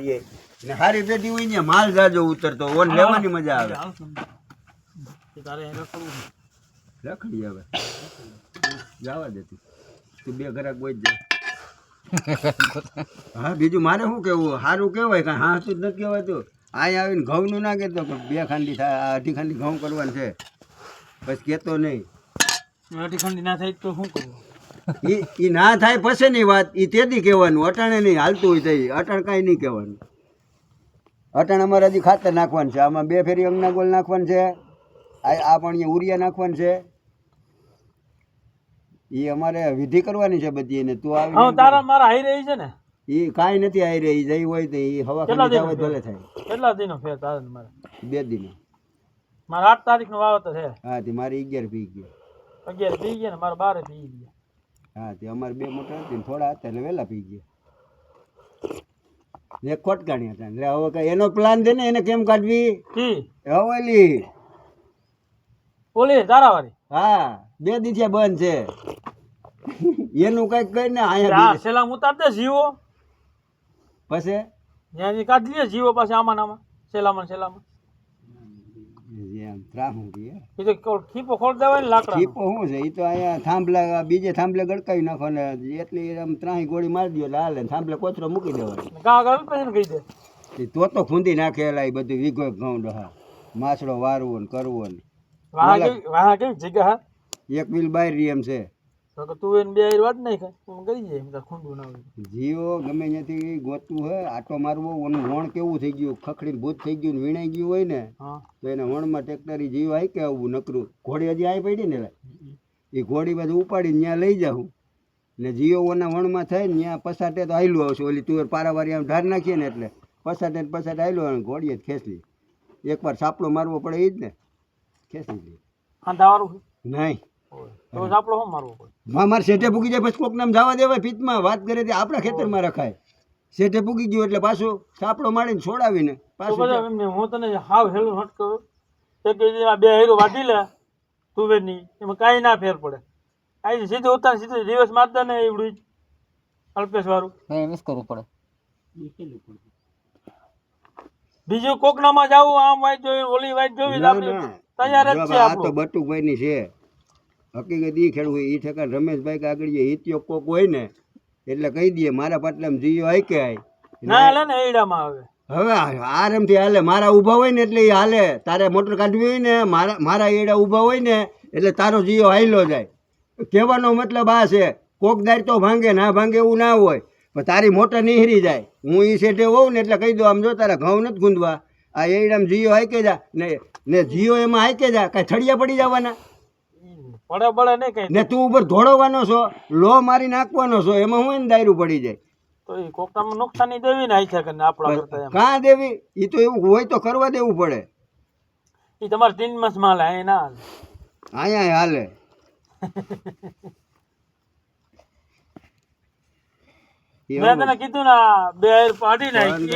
વાપરીએ ને સારી પેટી હોય ને માલ જાજો ઉતરતો ઓન લેવાની મજા આવે. રખડી હવે. જવા દેતી તું. બે ઘરાક બોજ જ. હા બીજું મારે શું કેવું સારું કહેવાય કાંઈ હા શું જ નથી તો અહીંયા આવીને ઘઉંનું ના કહેતો બે ખાંડી થાય અઢી ખાંડી ઘઉં કરવાનું છે. પછી કહેતો નહીં. અઢી ખાંડી ના થાય તો શું કરવું? ઈ ના થાય પછીની વાત એ તેથી કહેવાનું અટાણે નહીં હાલતું હોય તો ઈ. અટાણ કાંઈ નહીં કહેવાનું. અટાણ અમારે હજી ખાતર નાખવાનું છે આમાં બે ફેરી અંગના ગોલ નાખવાનું છે આ પણ અહીંયા ઉરિયા નાખવાનું છે. એ અમારે વિધિ કરવાની છે બધી એને તું આવી તારા મારા હાઈ રહી છે ને? એ કાંઈ નથી આવી રહી જઈ હોય તો એ હવા ખાલી દિન ભલે થાય. કેટલા દિનો ફેર તારે મારે? બે દિન. મારા આઠ તારીખનું વાવતર છે. હા તે મારી અગિયાર પી ગયો. અગિયાર પી ગયા ને મારા બારે પી ગયા. હા તે અમારે બે મોટા હતી થોડા હતા એટલે વહેલા પી ગયા. એ ખોટકાણી હતા એટલે હવે કઈ એનો પ્લાન છે ને એને કેમ કાઢવી? હવેલી ઓલી તારા વાળી હા બે દિવસે બંધ છે. એનું કંઈક કઈ ને અહીંયા સેલા ઉતાર દે જીવો. પછી? ત્યાંથી કાઢી લે જીવો પાસે આમાં આમાં સેલામાં સેલામાં ત્રાહું કહીએ. એ તો ખીપો ખોલ દેવાય ને લાકડા ચીપો શું છે? એ તો અહીંયા થાંભલા બીજે થાંભલે ગડકાવી નાખો ને એટલી આમ ત્રાહી ગોળી મારી દો એટલે હાલે થાંભલે કોચરો મૂકી દેવાનો. ગા ગળ પછી કહી દે. એ તો તો ખૂંદી નાખેલા એ બધું વીઘો ઘઉં ડહા માછડો વારવો ને કરવો ને. વાહ કેવી જગ્યા એક મિલ બાય રહી એમ છે. કે તું એને બે હારી વાત નહીં ખાય કરી જાય એમ તાર ના જીવો ગમે ત્યાંથી ગોતું હોય આટો મારવો ઓનું વણ કેવું થઈ ગયું ખખડી ભૂત થઈ ગયું ને વીણાઈ ગયું હોય ને તો એને વણમાં ટ્રેક્ટરી જીવ આવી કે આવું નકરું. ઘોડી હજી આવી પડી ને એ ઘોડી બધું ઉપાડીને ત્યાં લઈ જાઉં ને જીઓના વણમાં થાય ને ત્યાં પસાટે તો આયલું આવશે. ઓલી તુવેર પારાવારી આમ ઢાર નાખીએ ને એટલે પસાટે ને પસાટે આયલું અને ઘોડીએ જ ખેંચલી એકવાર સાપડો મારવો પડે એ જ ને ખેંચી લે. નહીં. હોય આપણો શું મારવો પડે? માં મારે શેઠે પૂગી જાય પછી કોક નામ જવા દેવાય પિત્તમાં વાત કરે તે આપણા ખેતરમાં રખાય. શેઠે પૂગી ગયો એટલે પાછો સાપડો મારીને છોડાવીને પાછું હું તને હાવ હેલું હટ કરું તો કે આ બે હેરો વાટી લે તુવેરની એમાં કાંઈ ના ફેર પડે. કાંઈ સીધું ઉતાર સીધું દિવસ મારતા ને એવડું અલ્પેશ વાળું મિસ કરવું પડે. બીજું કોકનામાં જાવું આમ વાંચ જોઈ ઓલી વાંચ જોવી. તૈયાર જ છે આ તો બટુભાઈ ની છે. હકીકત એ ખેડવું એ ઠેકા રમેશભાઈ કાગળ જે હિત્યો કોક હોય ને એટલે કહી દઈએ મારા પાટલામાં જીયો આય. કે આય હાલે ને એડામાં આવે. હવે આરામથી હાલે મારા ઊભા હોય ને એટલે એ હાલે. તારે મોટર કાઢવી હોય ને મારા મારા એડા ઊભા હોય ને એટલે તારો જીયો હાઈલો જાય. કહેવાનો મતલબ આ છે કોક દાર તો ભાંગે ના ભાંગે એવું ના હોય પણ તારી મોટર નીહરી જાય. હું એ સેઠે હોઉં ને એટલે કહી દઉં આમ જો તારા ઘઉં નથી ગુંદવા. આ એડામાં જીયો હાઈકે જા ને ને જીયો એમાં હાઈકે જા કાંઈ થળિયા પડી જવાના. પડે પડે નહીં કઈ ને તું ઉપર ધોળવાનો છો લો મારી નાખવાનો છો એમાં હું એને દાયરું પડી જાય? તો એ કોકનામાં નુકસાની દેવી ને છે ને આપણા કરતા કાં દેવી? એ તો એવું હોય તો કરવા દેવું પડે. એ તમારે તીન માસમાં હાલે અહીં ના હાલે. અહીંયા હાલે. મેં તને કીધું ને બે પાડી નાખી